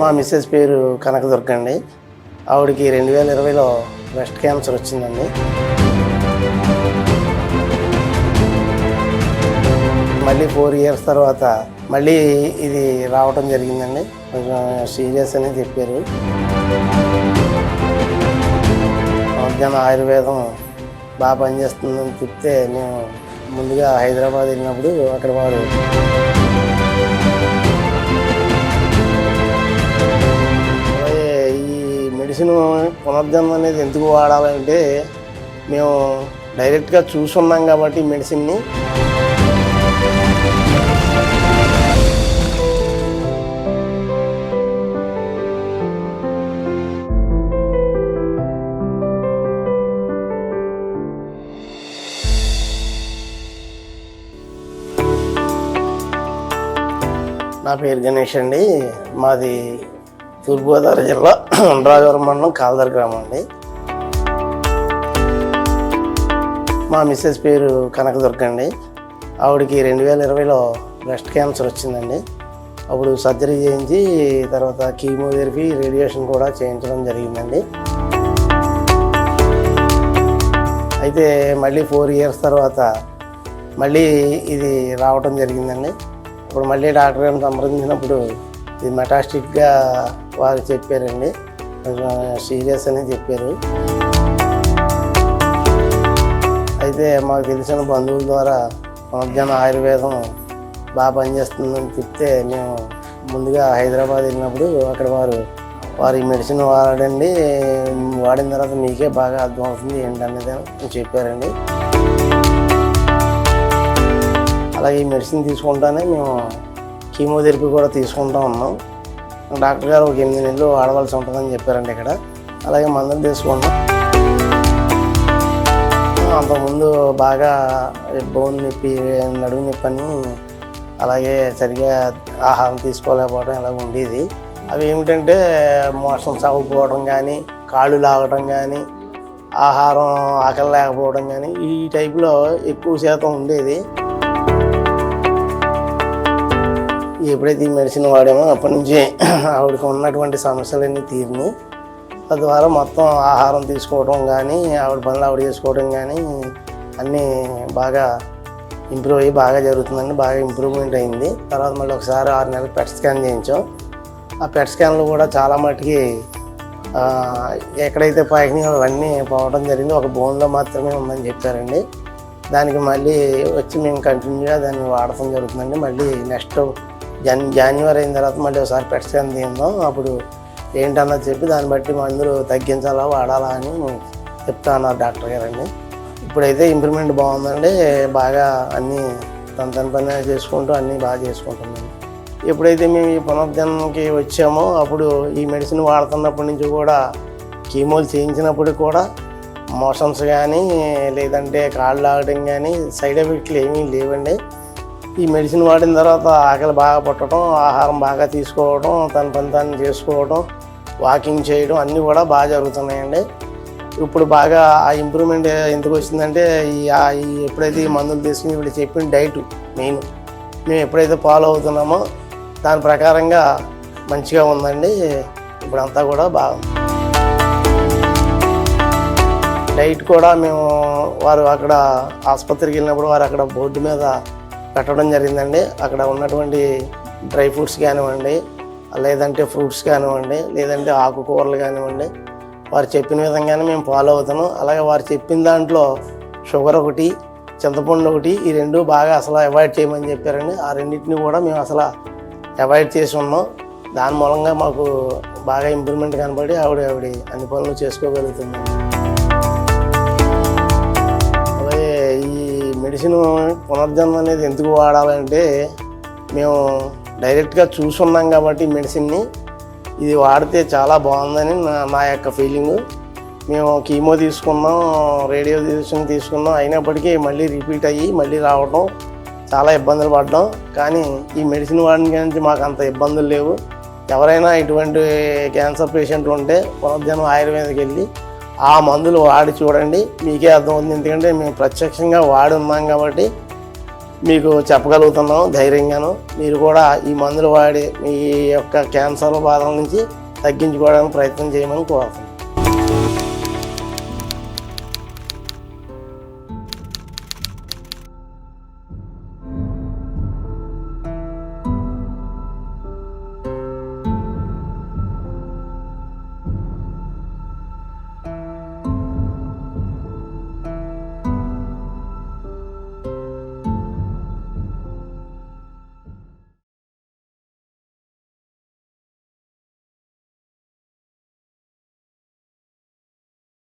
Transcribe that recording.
మా మిస్సెస్ పేరు కనకదుర్గ అండి. ఆవిడకి రెండు వేల ఇరవైలో బ్రెస్ట్ క్యాన్సర్ వచ్చిందండి. మళ్ళీ ఫోర్ ఇయర్స్ తర్వాత మళ్ళీ ఇది రావటం జరిగిందండి. కొంచెం సీరియస్ అని చెప్పారు. మధ్యాహ్నం ఆయుర్వేదం బాగా పనిచేస్తుందని చెప్తే మేము ముందుగా హైదరాబాద్ వెళ్ళినప్పుడు అక్కడ వారు మెడిసిన్ పునర్జన్మ అనేది ఎందుకు వాడాలంటే మేము డైరెక్ట్గా చూసున్నాం కాబట్టి మెడిసిన్ని. నా పేరు గణేష్ అండి. మాది తూర్పుగోదావరి జిల్లా ఉండ్రాజవరం మండలం కాలదర్ గ్రామం అండి. మా మిస్సెస్ పేరు కనకదుర్గ అండి. ఆవిడకి రెండు వేల ఇరవైలో బ్రెస్ట్ క్యాన్సర్ వచ్చిందండి. అప్పుడు సర్జరీ చేయించి తర్వాత కీమోథెరపీ రేడియేషన్ కూడా చేయించడం జరిగిందండి. అయితే మళ్ళీ ఫోర్ ఇయర్స్ తర్వాత మళ్ళీ ఇది రావటం జరిగిందండి. ఇప్పుడు మళ్ళీ డాక్టర్ గారిని సంప్రదించినప్పుడు ఇది మెటాస్టిక్గా వారు చెప్పారండి. కొంచెం సీరియస్ అని చెప్పారు. అయితే మాకు తెలిసిన బంధువుల ద్వారా పునర్జన ఆయుర్వేదం బాగా పనిచేస్తుందని చెప్తే మేము ముందుగా హైదరాబాద్ వెళ్ళినప్పుడు అక్కడ వారు వారు ఈ మెడిసిన్ వాడండి వాడిన తర్వాత మీకే బాగా అర్థం అవుతుంది ఏంటనేది అని చెప్పారండి. అలాగే ఈ మెడిసిన్ తీసుకుంటానే మేము కీమోథెరపీ కూడా తీసుకుంటూ ఉన్నాం. డాక్టర్ గారు ఒక ఎనిమిది నెలలు ఆడవలసి ఉంటుందని చెప్పారండి ఇక్కడ. అలాగే మందులు తీసుకుంటాం అంతకుముందు బాగా బోన్ నొప్పి నడుము నొప్పి అని అలాగే సరిగా ఆహారం తీసుకోలేకపోవడం ఇలా ఉండేది. అవి ఏమిటంటే మోసం అవ్వకపోవడం కానీ కాళ్ళు లాగడం కానీ ఆహారం ఆకలి లేకపోవడం కానీ ఈ టైపులో ఎక్కువ శాతం ఉండేది. ఎప్పుడైతే ఈ మెడిసిన్ వాడామో అప్పటి నుంచి ఆవిడకి ఉన్నటువంటి సమస్యలన్నీ తీరినాయి. తద్వారా మొత్తం ఆహారం తీసుకోవడం కానీ ఆవిడ పనులు ఆవిడ చేసుకోవడం కానీ అన్నీ బాగా ఇంప్రూవ్ అయ్యి బాగా జరుగుతుందండి బాగా ఇంప్రూవ్మెంట్ అయింది. తర్వాత మళ్ళీ ఒకసారి ఆరు నెలలు పెట్ స్కాన్ చేయించాం. ఆ పెట్ స్కాన్లు కూడా చాలా మటుకి ఎక్కడైతే పాకినాయో అవన్నీ పోవడం జరిగింది ఒక బోన్లో మాత్రమే ఉందని చెప్పారండి. దానికి మళ్ళీ వచ్చి మేము కంటిన్యూగా దాన్ని వాడటం జరుగుతుందండి. మళ్ళీ నెక్స్ట్ జన్ జాన్యువరి అయిన తర్వాత మళ్ళీ ఒకసారి పెట్ స్కాన్ తీద్దాం అప్పుడు ఏంటన్నది చెప్పి దాన్ని బట్టి మందులు తగ్గించాలా వాడాలా అని చెప్తా అన్నారు డాక్టర్ గారండి. ఇప్పుడైతే ఇంప్రూవ్మెంట్ బాగుందండి. బాగా అన్నీ తన తన పని చేసుకుంటూ అన్నీ బాగా చేసుకుంటున్నాను. ఎప్పుడైతే మేము ఈ పునర్జన్మకి వచ్చామో అప్పుడు ఈ మెడిసిన్ వాడుతున్నప్పటి నుంచి కూడా కీమోలు చేయించినప్పుడు కూడా మోషన్స్ కానీ లేదంటే కాళ్ళు ఆగడం కానీ సైడ్ ఎఫెక్ట్లు ఏమీ లేవండి. ఈ మెడిసిన్ వాడిన తర్వాత ఆకలి బాగా పుట్టడం ఆహారం బాగా తీసుకోవడం తన పని తను చేసుకోవడం వాకింగ్ చేయడం అన్నీ కూడా బాగా జరుగుతున్నాయండి. ఇప్పుడు బాగా ఆ ఇంప్రూవ్మెంట్ ఎందుకు వచ్చిందంటే ఈ ఈ ఎప్పుడైతే ఈ మందులు తీసుకుని ఇప్పుడు చెప్పిన డైట్ మెయిన్ మేము ఎప్పుడైతే ఫాలో అవుతున్నామో దాని ప్రకారంగా మంచిగా ఉందండి. ఇప్పుడంతా కూడా బాగుంది. డైట్ కూడా మేము వారు అక్కడ ఆసుపత్రికి వెళ్ళినప్పుడు వారు అక్కడ బోర్డు మీద పెట్టడం జరిగిందండి. అక్కడ ఉన్నటువంటి డ్రై ఫ్రూట్స్ కానివ్వండి లేదంటే ఫ్రూట్స్ కానివ్వండి లేదంటే ఆకుకూరలు కానివ్వండి వారు చెప్పిన విధంగానే మేము ఫాలో అవుతున్నాం అలాగే వారు చెప్పిన దాంట్లో షుగర్ ఒకటి చింతపండు ఒకటి ఈ రెండు బాగా అసలు అవాయిడ్ చేయమని చెప్పారండి. ఆ రెండింటిని కూడా మేము అసలు అవాయిడ్ చేసి ఉన్నాం. దాని మూలంగా మాకు బాగా ఇంప్రూవ్మెంట్ కనబడి ఆవిడ ఆవిడ అన్ని పనులు చేసుకోగలుగుతుంది. మెడిసిన్ పునర్జన్మ అనేది ఎందుకు వాడాలంటే మేము డైరెక్ట్గా చూసున్నాం కాబట్టి మెడిసిన్ని. ఇది వాడితే చాలా బాగుందని నా నా యొక్క ఫీలింగు. మేము కీమో తీసుకున్నాం రేడియో తీసుకున్నాం అయినప్పటికీ మళ్ళీ రిపీట్ అయ్యి మళ్ళీ రావడం చాలా ఇబ్బందులు పడ్డాం. కానీ ఈ మెడిసిన్ వాడిన నుంచి మాకు అంత ఇబ్బందులు లేవు. ఎవరైనా ఇటువంటి క్యాన్సర్ పేషెంట్ ఉంటే పునర్జన్మ ఆయుర్వేదకి వెళ్ళి ఆ మందులు వాడి చూడండి. మీకే అర్థమవుతుంది. ఎందుకంటే మేము ప్రత్యక్షంగా వాడి ఉన్నాం కాబట్టి మీకు చెప్పగలుగుతున్నాం ధైర్యంగాను. మీరు కూడా ఈ మందులు వాడి మీ యొక్క క్యాన్సర్ బాధల నుంచి తగ్గించుకోవడానికి ప్రయత్నం చేయమని కోరుతున్నాం.